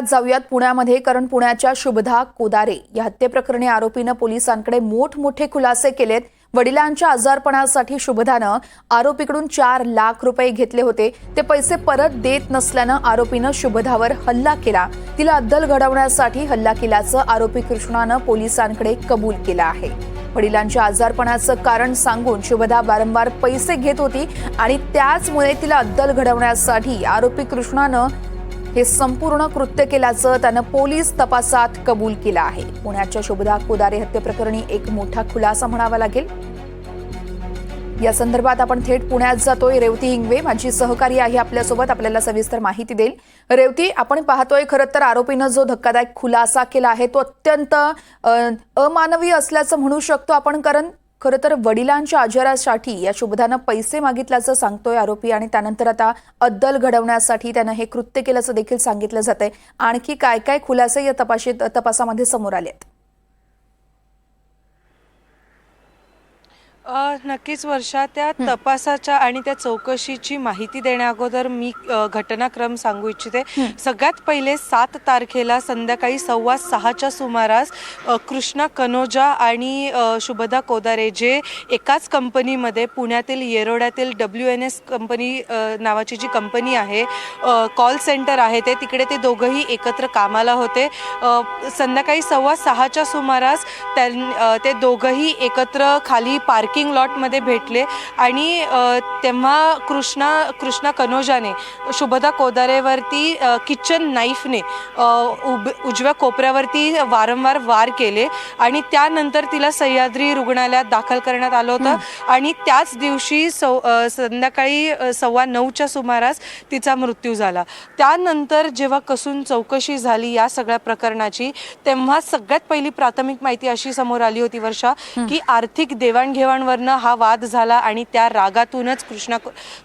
जाऊयात पुण्यामध्ये कारण पुण्याच्या शुभधा कोदारे या हत्येप्रकरणी आरोपीनं पोलिसांकडे मोठमोठे खुलासे केलेत. वडिलांच्या आजारपणासाठी शुभधानं आरोपीकडून चार लाख रुपये घेतले होते. ते पैसे परत देत नसल्यानं आरोपीनं शुभधावर हल्ला केला. तिला अद्दल घडवण्यासाठी हल्ला केल्याचं आरोपी कृष्णानं पोलिसांकडे कबूल केलं आहे. वडिलांच्या आजारपणाचं कारण सांगून शुभदा वारंवार पैसे घेत होती आणि त्याचमुळे तिला अद्दल घडवण्यासाठी आरोपी कृष्णानं हे संपूर्ण कृत्य केल्याचं त्यानं पोलीस तपासात कबूल केलं आहे. पुण्याच्या शुभदा कोदारे हत्येप्रकरणी एक मोठा खुलासा म्हणावा लागेल. या संदर्भात आपण थेट पुण्यात जातोय. रेवती हिंगवे माझी सहकारी आहे आपल्यासोबत. आपल्याला सविस्तर माहिती देईल. रेवती आपण पाहतोय खरं तर आरोपीनं जो धक्कादायक खुलासा केला आहे तो अत्यंत अमानवीय अमानवी असल्याचं म्हणू शकतो आपण कारण खरं तर वडिलांच्या आजारासाठी या शुभदानं पैसे मागितल्याचं सांगतोय आरोपी आणि त्यानंतर आता अद्दल घडवण्यासाठी त्यानं हे कृत्य केल्याचं देखील सांगितलं जात आहे आणखी काय काय खुलासे या तपाशीत तपासामध्ये समोर आले आहेत अ, नक्कीच वर्षा त्या तपासाच्या आणि त्या चौकशीची माहिती देण्याअगोदर मी अ, घटनाक्रम सांगू इच्छिते. सगळ्यात पहिले सात तारखेला संध्याकाळी सव्वा सहाच्या सुमारास अ, कृष्णा कनोजा आणि अ, शुभदा कोदारे जे एकाच कंपनीमध्ये पुण्यातील येरोड्यातील डब्ल्यू एन एस कंपनी अ, नावाची जी कंपनी आहे कॉल सेंटर आहे ते तिकडे ते दोघंही एकत्र कामाला होते. अ, संध्याकाळी सव्वा सहाच्या सुमारास त्यां अ, ते दोघंही एकत्र खाली पार्किंग लॉटमध्ये भेटले. आणि तेव्हा कृष्णा कृष्णा कनोजाने शुभदा कोदारेवरती किचन नाईफने उब उजव्या कोपऱ्यावरती वारंवार वार केले. आणि त्यानंतर तिला सह्याद्री रुग्णालयात दाखल करण्यात आलं होतं. आणि त्याच दिवशी सौ संध्याकाळी सव्वा नऊच्या सुमारास तिचा मृत्यू झाला. त्यानंतर जेव्हा कसून चौकशी झाली या सगळ्या प्रकरणाची तेव्हा सगळ्यात पहिली प्राथमिक माहिती अशी समोर आली होती वर्षा की आर्थिक देवाणघेवाणवरनं हा वाद झाला आणि त्या रागातूनच कृष्णा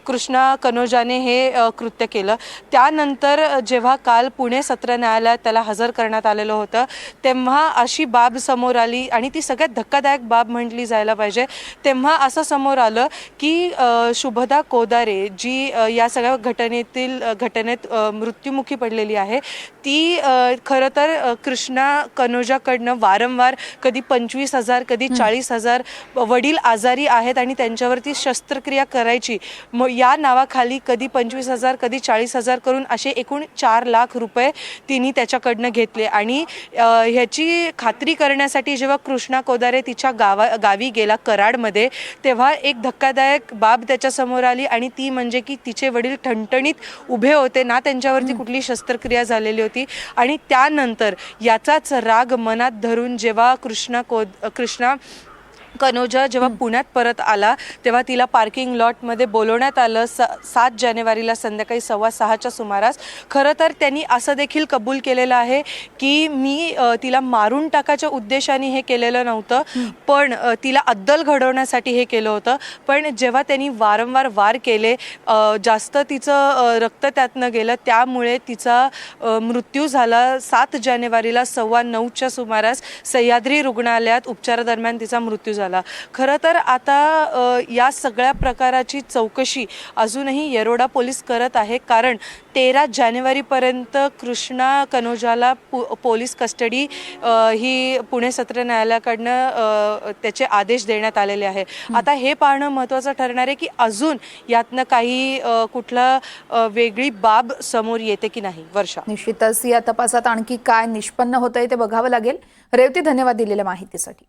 कृष्णा कनोजाने हे कृत्य केलं. त्यानंतर जेव्हा काल पुणे सत्र न्यायालयात त्याला हजर करण्यात आलेलं होतं तेव्हा अशी बाब समोर आली आणि ती सगळ्यात धक्कादायक बाब म्हटली जायला पाहिजे. तेव्हा असं समोर आलं की शुभदा कोदारे जी या सगळ्या घटनेतील घटनेत मृत्युमुखी पडलेली आहे ती खरं तर कृष्णा कनोजाकडनं वारंवार कधी पंचवीस हजार कधी चाळीस हजार वडील आजारी आहेत आणि त्यांच्यावरती शस्त्रक्रिया करायची. मग या नावाखाली कधी पंचवीस हजार कधी चाळीस हजार करून असे एकूण चार लाख रुपये तिने त्याच्याकडनं घेतले. आणि ह्याची खात्री करण्यासाठी जेव्हा कृष्णा कोदारे तिच्या गावा गावी गेला कराडमध्ये तेव्हा एक धक्कादायक बाब त्याच्यासमोर आली आणि ती म्हणजे की तिचे वडील ठणठणीत उभे होते. ना त्यांच्यावरती कुठली शस्त्रक्रिया झालेली होती. आणि त्यानंतर याचाच राग मनात धरून जेव्हा कृष्णा को कृष्णा कनोजा जेव्हा पुण्यात परत आला तेव्हा तिला पार्किंग लॉटमध्ये बोलवण्यात आलं. स सात जानेवारीला संध्याकाळी सव्वा सहाच्या सुमारास. खरं तर त्यांनी असं देखील कबूल केलेलं आहे की मी तिला मारून टाकायच्या उद्देशाने हे केलेलं नव्हतं. पण तिला अद्दल घडवण्यासाठी हे केलं होतं. पण जेव्हा त्यांनी वारंवार वार केले जास्त तिचं रक्त त्यातनं गेलं त्यामुळे तिचा मृत्यू झाला सात जानेवारीला सव्वा नऊच्या सुमारास सह्याद्री रुग्णालयात उपचारादरम्यान तिचा मृत्यू झाला. खरं तर आता या सगळ्या प्रकाराची चौकशी अजूनही येरोडा पोलीस करत आहे. कारण तेरा जानेवारीपर्यंत कृष्णा कनोजाला पु पोलीस कस्टडी ही पुणे सत्र न्यायालयाकडनं त्याचे आदेश देण्यात आलेले आहे. आता हे पाहणं महत्त्वाचं ठरणार आहे की अजून यातनं काही कुठला वेगळी बाब समोर येते की नाही? वर्षा. निश्चितच या तपासात आणखी काय निष्पन्न होतंय ते बघावं लागेल. रेवती धन्यवाद दिलेल्या माहितीसाठी.